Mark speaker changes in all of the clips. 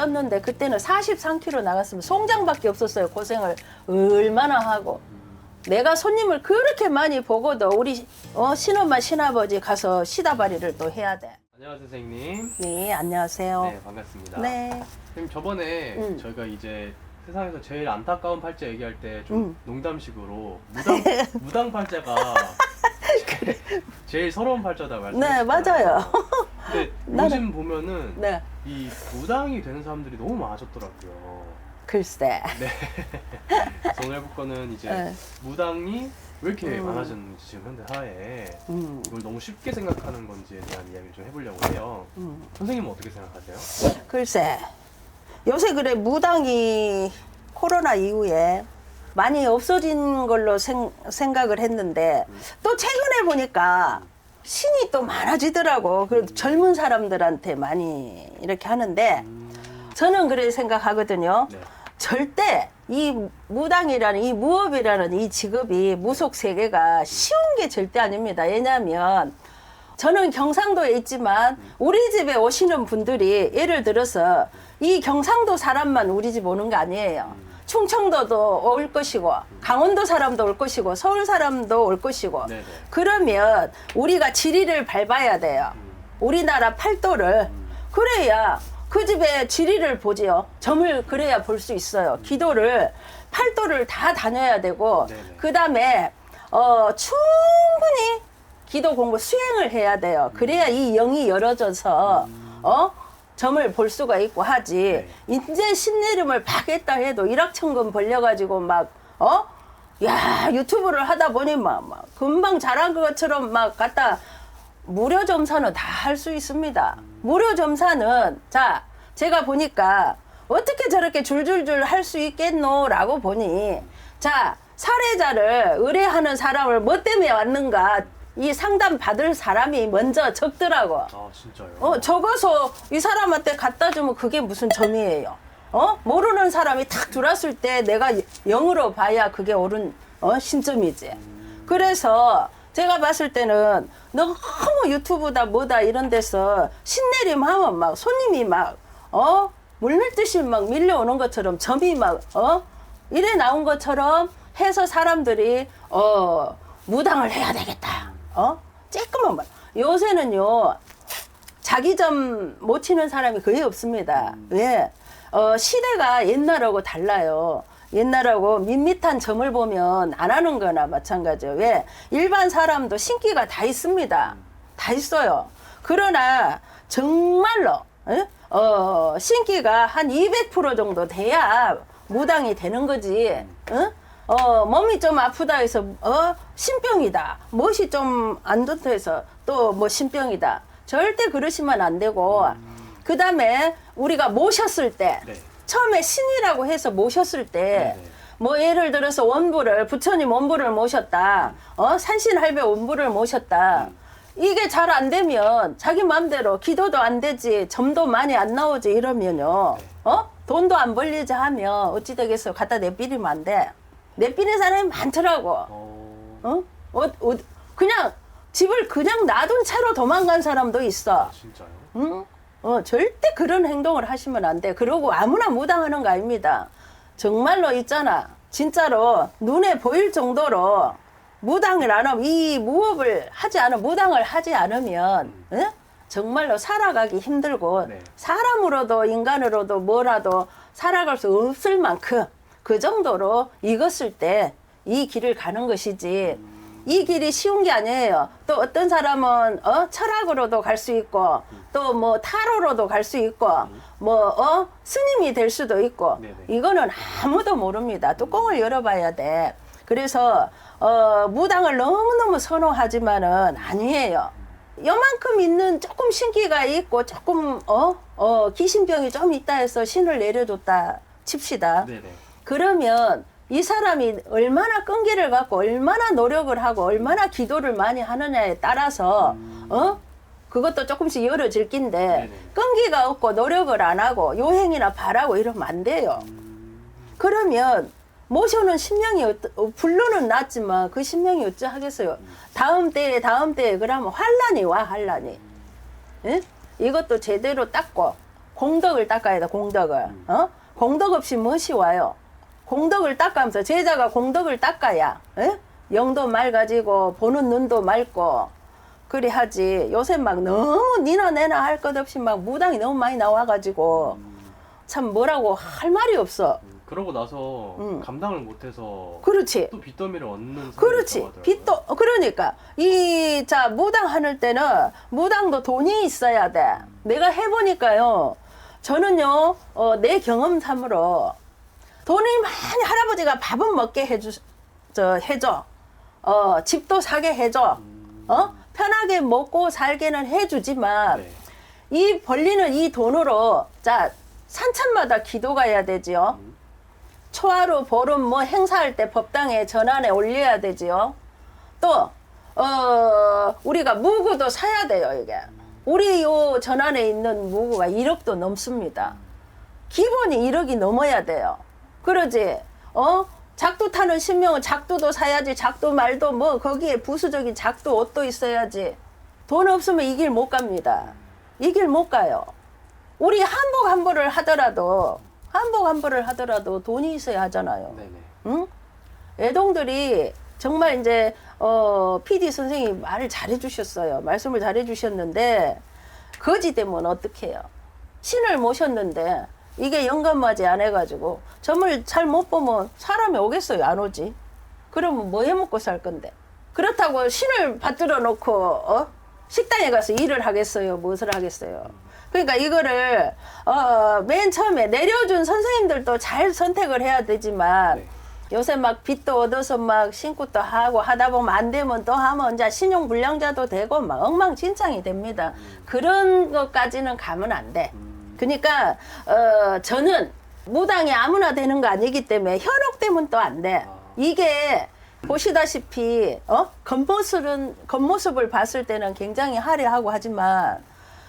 Speaker 1: 쪘는데 그때는 43kg 나갔으면 송장밖에 없었어요. 고생을 얼마나 하고. 내가 손님을 그렇게 많이 보고도 우리 어, 신엄마 신아버지 가서 시다바리를 또 해야 돼.
Speaker 2: 안녕하세요 선생님.
Speaker 1: 네, 안녕하세요.
Speaker 2: 네 반갑습니다.
Speaker 1: 네.
Speaker 2: 선생님 저번에
Speaker 1: 음.
Speaker 2: 저희가 이제 세상에서 제일 안타까운 팔자 얘기할 때 좀
Speaker 1: 음.
Speaker 2: 농담식으로 무당 무당 팔자가 제일 서러운 팔자다
Speaker 1: 네,
Speaker 2: 말씀하셨잖아요. 근데
Speaker 1: 나는-
Speaker 2: 요즘 보면은
Speaker 1: 네.
Speaker 2: 이 무당이 되는 사람들이 너무 많아졌더라고요.
Speaker 1: 글쎄.
Speaker 2: 네. 그래서 오늘 해볼 거는 이제
Speaker 1: 네.
Speaker 2: 무당이 왜 이렇게
Speaker 1: 음.
Speaker 2: 많아졌는지 지금 현대 사회에
Speaker 1: 음,
Speaker 2: 이걸 너무 쉽게 생각하는 건지에 대한 이야기를 좀 해보려고 해요.
Speaker 1: 음.
Speaker 2: 선생님은 어떻게 생각하세요?
Speaker 1: 글쎄. 요새 그래 무당이 코로나 이후에 많이 없어진 걸로 생, 생각을 했는데 또 최근에 보니까 신이 또 많아지더라고. 그래도 젊은 사람들한테 많이 이렇게 하는데 저는 그래 생각하거든요.
Speaker 2: 네.
Speaker 1: 절대 이 무당이라는 이 무업이라는 이 직업이 무속 세계가 쉬운 게 절대 아닙니다. 왜냐하면 저는 경상도에 있지만 우리 집에 오시는 분들이 예를 들어서 이 경상도 사람만 우리 집 오는 거 아니에요. 충청도도 올 것이고 강원도 사람도 올 것이고 서울 사람도 올 것이고
Speaker 2: 네네.
Speaker 1: 그러면 우리가 지리를 밟아야 돼요. 우리나라 팔도를 그래야 그 집의 지리를 보지요. 점을 그래야 볼 수 있어요. 기도를 팔도를 다 다녀야 되고
Speaker 2: 네네.
Speaker 1: 그 다음에 어 충분히 기도 공부 수행을 해야 돼요. 그래야 이 영이 열어져서 어 점을 볼 수가 있고 하지. 이제 신내림을 파겠다 해도 일확천금 벌려가지고 막 어? 야 유튜브를 하다 보니 막, 막 금방 잘한 것처럼 막 갖다 무료 점사는 다 할 수 있습니다. 무료 점사는 자 제가 보니까 어떻게 저렇게 줄줄줄 할 수 있겠노라고 보니 자 사례자를 의뢰하는 사람을 뭐 때문에 왔는가 이 상담 받을 사람이 먼저 적더라고.
Speaker 2: 아 진짜요?
Speaker 1: 어, 적어서 이 사람한테 갖다 주면 그게 무슨 점이에요? 어? 모르는 사람이 탁 들어왔을 때 내가 영으로 봐야 그게 옳은 어? 신점이지. 그래서 제가 봤을 때는 너무 유튜브다 뭐다 이런 데서 신내림 하면 막 손님이 막, 어? 물밀듯이 막 밀려오는 것처럼 점이 막, 어? 이래 나온 것처럼 해서 사람들이, 어, 무당을 해야 되겠다. 어? 쬐끄만 말. 요새는요, 자기 점 못 치는 사람이 거의 없습니다. 왜? 어, 시대가 옛날하고 달라요. 옛날하고 밋밋한 점을 보면 안 하는 거나 마찬가지예요. 왜? 일반 사람도 신기가 다 있습니다. 다 있어요. 그러나 정말로 에? 어, 신기가 한 200% 정도 돼야 무당이 되는 거지. 응? 어, 몸이 좀 아프다 해서 어, 신병이다. 멋이 좀 안 좋다 해서 또 뭐 신병이다. 절대 그러시면 안 되고 그 다음에 우리가 모셨을 때
Speaker 2: 네.
Speaker 1: 처음에 신이라고 해서 모셨을 때
Speaker 2: 네네.
Speaker 1: 뭐 예를 들어서 원부를 부처님 원부를 모셨다. 어 산신할배 원부를 모셨다. 이게 잘 안 되면 자기 마음대로 기도도 안 되지 점도 많이 안 나오지 이러면요. 어 돈도 안 벌리자 하면 어찌 되겠어 갖다 내비리면 안 돼. 내비는 사람이 많더라고.
Speaker 2: 어...
Speaker 1: 어? 어, 어 그냥 집을 그냥 놔둔 채로 도망간 사람도 있어.
Speaker 2: 아, 진짜요?
Speaker 1: 응? 어, 절대 그런 행동을 하시면 안 돼. 그러고 아무나 무당하는 거 아닙니다. 정말로 있잖아. 진짜로 눈에 보일 정도로 무당을 안 하면, 이 무업을 하지 않으면, 무당을 하지 않으면, 응? 정말로 살아가기 힘들고,
Speaker 2: 네.
Speaker 1: 사람으로도 인간으로도 뭐라도 살아갈 수 없을 만큼 그 정도로 익었을 때 이 길을 가는 것이지, 이 길이 쉬운 게 아니에요. 또 어떤 사람은 어 철학으로도 갈 수 있고 또 뭐 타로로도 갈 수 있고 뭐어 스님이 될 수도 있고
Speaker 2: 네네.
Speaker 1: 이거는 아무도 모릅니다. 뚜껑을 열어봐야 돼. 그래서 어 무당을 너무 너무 선호하지만은 아니에요. 요만큼 있는 조금 신기가 있고 조금 어 어 기신병이 좀 있다 해서 신을 내려줬다 칩시다.
Speaker 2: 네네.
Speaker 1: 그러면 이 사람이 얼마나 끈기를 갖고 얼마나 노력을 하고 얼마나 기도를 많이 하느냐에 따라서 어 그것도 조금씩 열어질 낀데. 끈기가 없고 노력을 안 하고 요행이나 바라고 이러면 안 돼요. 그러면 모셔는 신명이 어, 불로는 났지만 그 신명이 어찌 하겠어요. 다음 때에 다음 때에 그러면 환란이 와 환란이. 예? 이것도 제대로 닦고 공덕을 닦아야 돼 공덕을 어 공덕 없이 무엇이 와요 공덕을 닦아면서 제자가 공덕을 닦아야 에? 영도 맑아지고 보는 눈도 맑고 그리 하지 요새 막 너무 니나 내나 할 것 없이 막 무당이 너무 많이 나와가지고 참 뭐라고 할 말이 없어
Speaker 2: 음, 그러고 나서
Speaker 1: 음.
Speaker 2: 감당을 못해서
Speaker 1: 그렇지
Speaker 2: 또 빚더미를 얻는
Speaker 1: 그렇지. 빚도 어, 그러니까 이 자 무당 하는 때는 무당도 돈이 있어야 돼. 내가 해보니까요. 저는요 어, 내 경험담으로 돈이 많이 할아버지가 밥은 먹게 해주 저 해줘. 어 집도 사게 해줘. 어 편하게 먹고 살게는 해주지만
Speaker 2: 네.
Speaker 1: 이 벌리는 이 돈으로 자 산천마다 기도 가야 되지요. 초하루 보름 뭐 행사할 때 법당에 전환에 올려야 되지요. 또 어, 우리가 무구도 사야 돼요 이게. 우리 요 전환에 있는 무구가 1억도 넘습니다. 기본이 1억이 넘어야 돼요. 그러지. 어? 작두 타는 신명은 작두도 사야지. 작두 말도 뭐 거기에 부수적인 작두 옷도 있어야지. 돈 없으면 이 길 못 갑니다. 이 길 못 가요. 우리 한복 한 벌을 하더라도 한복 한 벌을 하더라도 돈이 있어야 하잖아요.
Speaker 2: 네네.
Speaker 1: 응? 애동들이 정말 이제 어 PD 선생님이 말을 잘해 주셨어요. 말씀을 잘해 주셨는데 거지 되면 어떡해요? 신을 모셨는데 이게 영감맞이 안 해가지고 점을 잘 못 보면 사람이 오겠어요? 안 오지? 그러면 뭐 해 먹고 살 건데? 그렇다고 신을 받들어 놓고 어? 식당에 가서 일을 하겠어요? 무엇을 하겠어요? 그러니까 이거를 어, 맨 처음에 내려준 선생님들도 잘 선택을 해야 되지만
Speaker 2: 네.
Speaker 1: 요새 막 빚도 얻어서 막 신고도 하고 하다 보면 안 되면 또 하면 이제 신용 불량자도 되고 막 엉망진창이 됩니다. 그런 것까지는 가면 안 돼. 그러니까 어 저는 무당이 아무나 되는 거 아니기 때문에 현혹되면 또 안 돼. 이게 보시다시피 어 겉모습은 겉모습을 봤을 때는 굉장히 화려하고 하지만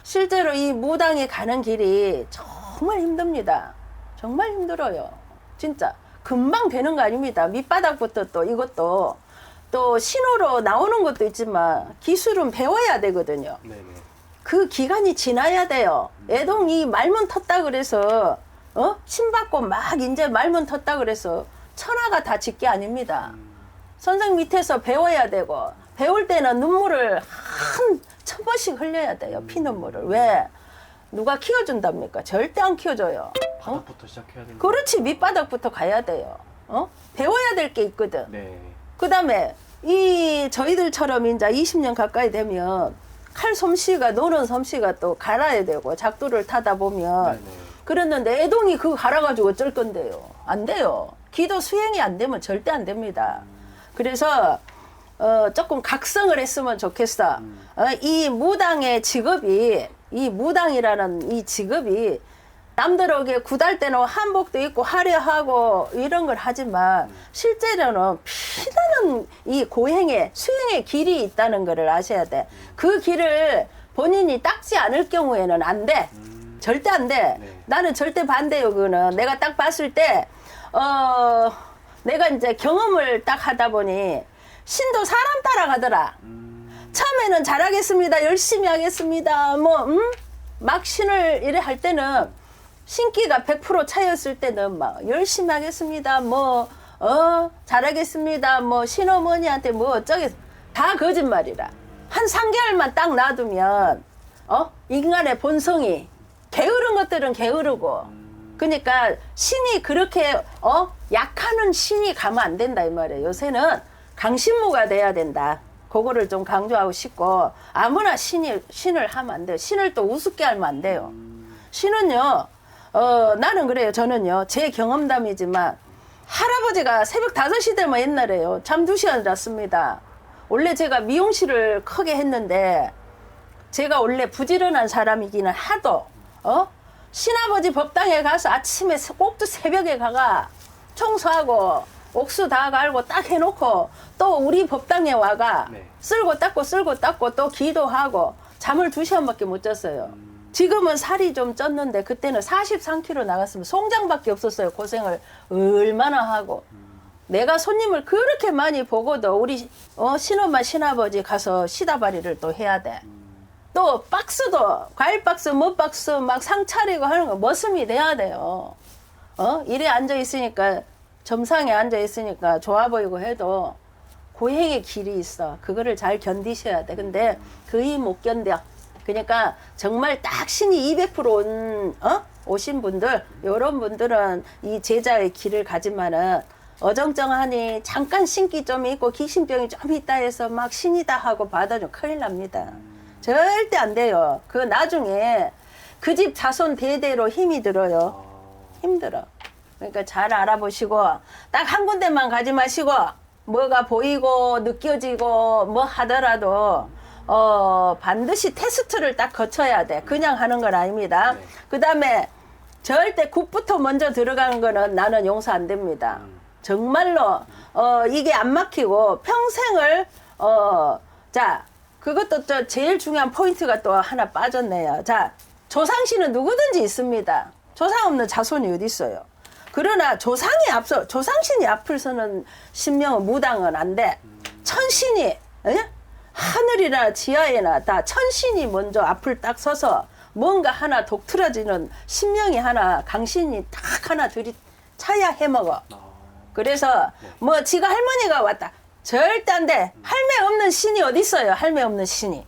Speaker 1: 실제로 이 무당이 가는 길이 정말 힘듭니다. 정말 힘들어요. 진짜 금방 되는 거 아닙니다. 밑바닥부터 또 이것도 또 신호로 나오는 것도 있지만 기술은 배워야 되거든요.
Speaker 2: 네네.
Speaker 1: 그 기간이 지나야 돼요. 애동이 말문 텄다 그래서 어? 신받고 막 이제 말문 텄다 그래서 천하가 다 짓게 아닙니다. 선생 밑에서 배워야 되고 배울 때는 눈물을 한 천 번씩 흘려야 돼요. 피눈물을. 왜? 누가 키워준답니까? 절대 안 키워줘요.
Speaker 2: 바닥부터 시작해야 되는.
Speaker 1: 그렇지 밑바닥부터 가야 돼요. 어? 배워야 될 게 있거든.
Speaker 2: 네.
Speaker 1: 그다음에 이 저희들처럼 이제 20년 가까이 되면 칼 솜씨가 노는 솜씨가 또 갈아야 되고 작두를 타다 보면
Speaker 2: 네네.
Speaker 1: 그랬는데 애동이 그거 갈아가지고 어쩔 건데요? 안 돼요. 기도 수행이 안 되면 절대 안 됩니다. 그래서 어, 조금 각성을 했으면 좋겠어. 어, 이 무당의 직업이 이 무당이라는 이 직업이 남들에게 구달 때는 한복도 입고 화려하고 이런 걸 하지만 실제로는 피나는 이 고행의 수행의 길이 있다는 것을 아셔야 돼. 그 길을 본인이 닦지 않을 경우에는 안 돼. 절대 안 돼.
Speaker 2: 네.
Speaker 1: 나는 절대 반대요, 그거는. 내가 딱 봤을 때, 어, 내가 이제 경험을 딱 하다 보니, 신도 사람 따라가더라. 처음에는 잘하겠습니다. 열심히 하겠습니다. 뭐, 음? 막 신을 이래 할 때는, 신기가 100% 차였을 때는 막, 열심히 하겠습니다. 뭐, 어, 잘하겠습니다. 뭐, 신어머니한테 뭐 어쩌겠, 다 거짓말이라. 한 3개월만 딱 놔두면, 어? 인간의 본성이, 게으른 것들은 게으르고, 그러니까 신이 그렇게 어 약하는 신이 가면 안 된다 이 말이에요. 요새는 강신무가 돼야 된다. 그거를 좀 강조하고 싶고 아무나 신이 신을 하면 안 돼요. 신을 또 우습게 하면 안 돼요. 신은요. 어 나는 그래요. 저는요. 제 경험담이지만 할아버지가 새벽 5시 되면 옛날에요. 잠 2시간 잤습니다. 원래 제가 미용실을 크게 했는데 제가 원래 부지런한 사람이기는 하도 어 신아버지 법당에 가서 아침에 꼭두 새벽에 가가 청소하고 옥수 다 갈고 딱 해놓고 또 우리 법당에 와가
Speaker 2: 네.
Speaker 1: 쓸고 닦고 쓸고 닦고 또 기도하고 잠을 두 시간밖에 못 잤어요. 지금은 살이 좀 쪘는데 그때는 43kg 나갔으면 송장밖에 없었어요. 고생을 얼마나 하고. 내가 손님을 그렇게 많이 보고도 우리 어, 신엄마 신아버지 가서 시다바리를 또 해야 돼. 또 박스도 과일 박스, 뭐 박스 막 상 차리고 하는 거 머슴이 돼야 돼요. 어? 이래 앉아 있으니까 점상에 앉아 있으니까 좋아 보이고 해도 고행의 길이 있어. 그거를 잘 견디셔야 돼. 근데 거의 못 견뎌. 그러니까 정말 딱 신이 200%온 어? 오신 분들, 요런 분들은 이 제자의 길을 가지만은 어정쩡하니 잠깐 신기 좀 있고 귀신병이 좀 있다 해서 막 신이다 하고 받아주면 큰일 납니다. 절대 안 돼요. 그 나중에 그 집 자손 대대로 힘이 들어요. 힘들어. 그러니까 잘 알아보시고 딱 한 군데만 가지 마시고 뭐가 보이고 느껴지고 뭐 하더라도 어 반드시 테스트를 딱 거쳐야 돼. 그냥 하는 건 아닙니다.
Speaker 2: 네.
Speaker 1: 그 다음에 절대 국부터 먼저 들어가는 거는 나는 용서 안 됩니다. 정말로 어 이게 안 막히고 평생을 어 자 그것도 저 제일 중요한 포인트가 또 하나 빠졌네요. 자 조상신은 누구든지 있습니다. 조상 없는 자손이 어디 있어요? 그러나 조상이 앞서 조상신이 앞을 서는 신명은 무당은 안 돼. 천신이 에? 하늘이나 지하에나 다 천신이 먼저 앞을 딱 서서 뭔가 하나 독틀어지는 신명이 하나 강신이 딱 하나 들이 차야 해먹어.
Speaker 2: 아,
Speaker 1: 그래서 뭐 지가 할머니가 왔다. 절대 안 돼. 할매 없는 신이 어디 있어요? 할매 없는 신이.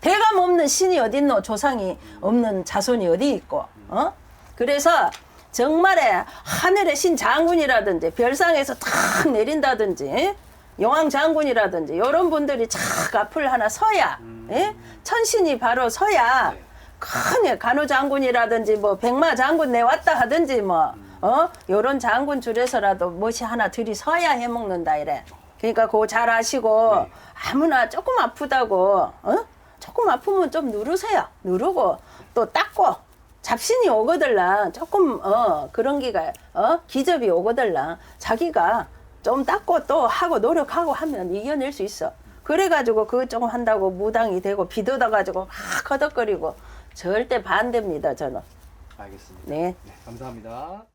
Speaker 1: 대감 없는 신이 어디 있노? 조상이 없는 자손이 어디 있고. 어? 그래서 정말에 하늘의 신 장군이라든지 별상에서 탁 내린다든지 용왕 장군이라든지 이런 분들이 착 앞을 하나 서야 예? 천신이 바로 서야
Speaker 2: 네.
Speaker 1: 큰 간호 장군이라든지 뭐 백마 장군 내왔다 하든지 뭐 어? 요런 장군 줄에서라도 무엇이 하나 들이 서야 해먹는다 이래. 그러니까 그거 잘 아시고
Speaker 2: 네.
Speaker 1: 아무나 조금 아프다고 어? 조금 아프면 좀 누르세요. 누르고 또 닦고 잡신이 오거들랑 조금 어 그런 기가 어 기접이 오거들랑 자기가 좀 닦고 또 하고 노력하고 하면 이겨낼 수 있어. 그래가지고 그거 조금 한다고 무당이 되고 비도다가지고 막 허덕거리고 절대 반대입니다 저는.
Speaker 2: 알겠습니다.
Speaker 1: 네.
Speaker 2: 네, 감사합니다.